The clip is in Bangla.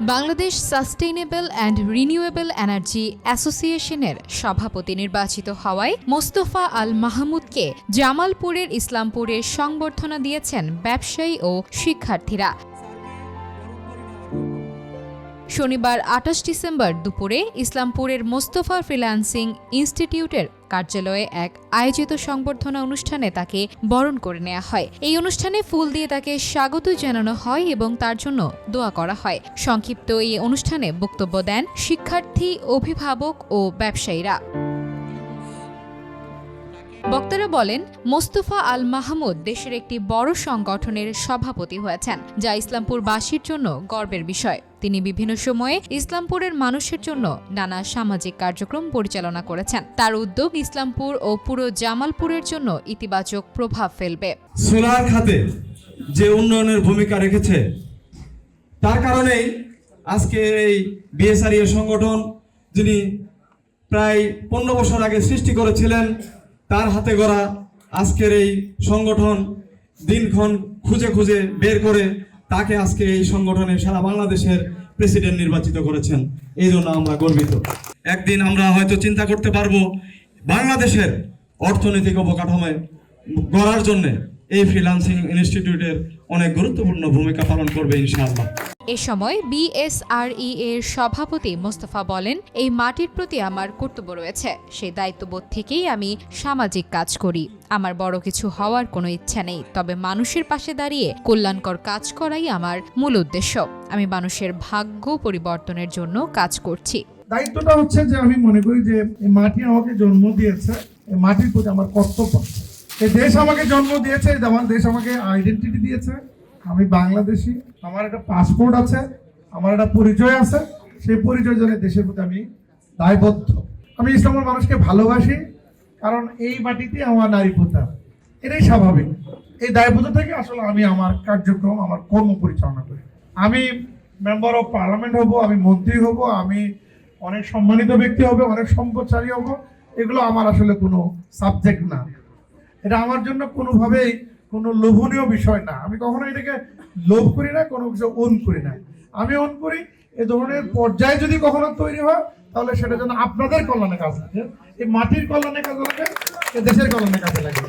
Bangladesh sustainable and renewable energy অ্যাসোসিয়েশনের সভাপতি নির্বাচিত হওয়ায় মোস্তফা আল মাহমুদকে জামালপুরের ইসলামপুরে সংবর্ধনা দিয়েছেন ব্যবসায়ী ও শিক্ষার্থীরা। শনিবার আঠাশ ডিসেম্বর দুপুরে ইসলামপুরের মোস্তফা ফ্রিল্যান্সিং ইনস্টিটিউটের কার্যালয়ে এক আয়োজিত সংবর্ধনা অনুষ্ঠানে তাকে বরণ করে নেওয়া হয়। এই অনুষ্ঠানে ফুল দিয়ে তাকে স্বাগত জানানো হয় এবং তার জন্য দোয়া করা হয়। সংক্ষিপ্ত এই অনুষ্ঠানে বক্তব্য দেন শিক্ষার্থী, অভিভাবক ও ব্যবসায়ীরা। বক্তারা বলেন, মোস্তফা আল মাহমুদ দেশের একটি বড় সংগঠনের সভাপতি হয়েছেন, যা ইসলামপুরবাসীর জন্য গর্বের বিষয়। তিনি বিভিন্ন সময়ে ইসলামপুরের মানুষের জন্য নানা সামাজিক কার্যক্রম পরিচালনা করেছেন। তার উদ্যোগ ইসলামপুর ও পুরো জামালপুরের জন্য ইতিবাচক প্রভাব ফেলবে। সোলার খাতে যে উন্নয়নের ভূমিকা রেখেছে, তার কারণেই আজকে এই বিএসআরই সংগঠন, যিনি প্রায় পনেরো বছর আগে সৃষ্টি করেছিলেন তার হাতে গড়া আজকের এই সংগঠন দিনক্ষণ খুঁজে খুঁজে বের করে তাকে আজকে এই সংগঠনে সারা বাংলাদেশের প্রেসিডেন্ট নির্বাচিত করেছেন। এই জন্য আমরা গর্বিত। একদিন আমরা হয়তো চিন্তা করতে পারব বাংলাদেশের অর্থনৈতিক অবকাঠামোয় গড়ার জন্য এই ফ্রিল্যান্সিং ইনস্টিটিউটের অনেক গুরুত্বপূর্ণ ভূমিকা পালন করবে ইনশাআল্লাহ। এ সময় বিএসআরই এর সভাপতি মোস্তফা বলেন এই মাটির প্রতি আমার কর্তব্য রয়েছে। সেই দায়িত্ববোধ থেকেই আমি সামাজিক কাজ করি। আমার বড় কিছু হওয়ার কোনো ইচ্ছা নেই। তবে মানুষের পাশে দাঁড়িয়ে কল্যাণকর কাজ করাই আমার মূল উদ্দেশ্য। আমি মানুষের ভাগ্য পরিবর্তনের জন্য কাজ করছি। দায়িত্বটা হচ্ছে যে আমি মনে করি যে এই মাটি আমাকে জন্ম দিয়েছে। এই মাটির প্রতি আমার কর্তব্য আছে। এই দেশ আমাকে জন্ম দিয়েছে আমার দেশ আমাকে আইডেন্টিটি দিয়েছে। আমি বাংলাদেশি, আমার একটা পাসপোর্ট আছে, আমার একটা পরিচয় আছে। সেই পরিচয় জন্য দেশের প্রতি আমি দায়বদ্ধ। আমি ইসলামের মানুষকে ভালোবাসি, কারণ এই মাটিতে আমার নারী প্রথা এটাই স্বাভাবিক। এই দায়বদ্ধ থেকে আসলে আমি আমার কার্যক্রম, আমার কর্ম পরিচালনা করি। আমি মেম্বার অফ পার্লামেন্ট হব, আমি মন্ত্রী হব, আমি অনেক সম্মানিত ব্যক্তি হবে, অনেক সম্পদশালী হব। এগুলো আমার আসলে কোনো সাবজেক্ট না। এটা আমার জন্য কোনোভাবেই কোনো লোভনীয় বিষয় না। আমি কখনো এটাকে লোভ করি না, কোনো কিছু অন করি না। আমি অন করি, এ ধরনের পর্যায়ে যদি কখনো তৈরি হয়, তাহলে সেটা যেন আপনাদের কল্যাণে কাজ লাগে। এই মাটির কল্যাণে কাজে লাগে, এ দেশের কল্যাণে কাজে লাগে।